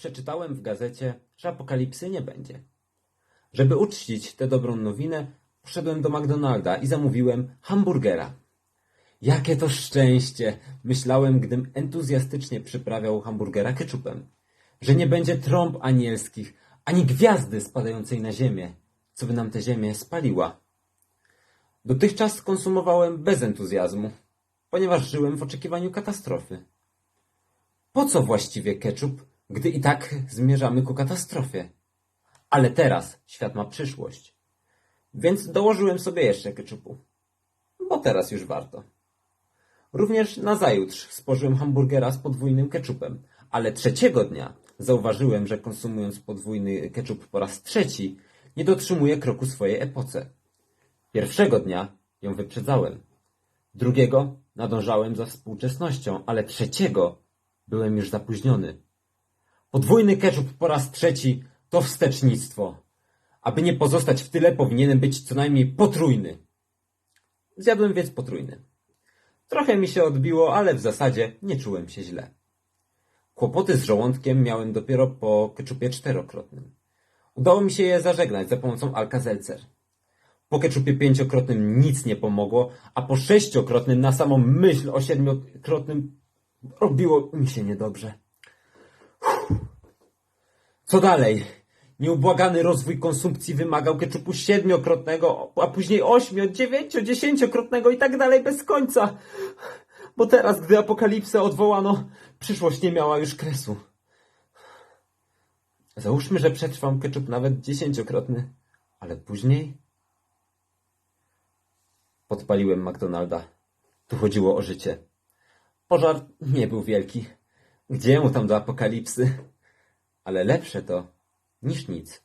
przeczytałem w gazecie, że apokalipsy nie będzie. Żeby uczcić tę dobrą nowinę, poszedłem do McDonalda i zamówiłem hamburgera. Jakie to szczęście, myślałem, gdym entuzjastycznie przyprawiał hamburgera keczupem, że nie będzie trąb anielskich, ani gwiazdy spadającej na ziemię, co by nam tę ziemię spaliła. Dotychczas konsumowałem bez entuzjazmu, ponieważ żyłem w oczekiwaniu katastrofy. Po co właściwie keczup, gdy i tak zmierzamy ku katastrofie? Ale teraz świat ma przyszłość. Więc dołożyłem sobie jeszcze keczupu. Bo teraz już warto. Również nazajutrz spożyłem hamburgera z podwójnym keczupem, ale trzeciego dnia zauważyłem, że konsumując podwójny keczup po raz trzeci, nie dotrzymuję kroku swojej epoce. Pierwszego dnia ją wyprzedzałem. Drugiego nadążałem za współczesnością, ale trzeciego byłem już zapóźniony. Podwójny keczup po raz trzeci to wstecznictwo. Aby nie pozostać w tyle, powinienem być co najmniej potrójny. Zjadłem więc potrójny. Trochę mi się odbiło, ale w zasadzie nie czułem się źle. Kłopoty z żołądkiem miałem dopiero po keczupie czterokrotnym. Udało mi się je zażegnać za pomocą Alka-Seltzer. Po keczupie pięciokrotnym nic nie pomogło, a po sześciokrotnym na samą myśl o siedmiokrotnym robiło mi się niedobrze. Co dalej? Nieubłagany rozwój konsumpcji wymagał keczupu siedmiokrotnego, a później ośmio, dziewięcio, dziesięciokrotnego i tak dalej bez końca. Bo teraz, gdy apokalipsę odwołano, przyszłość nie miała już kresu. Załóżmy, że przetrwam keczup nawet dziesięciokrotny, ale później... Podpaliłem McDonalda. Tu chodziło o życie. Pożar nie był wielki. Gdzie mu tam do apokalipsy? Ale lepsze to niż nic.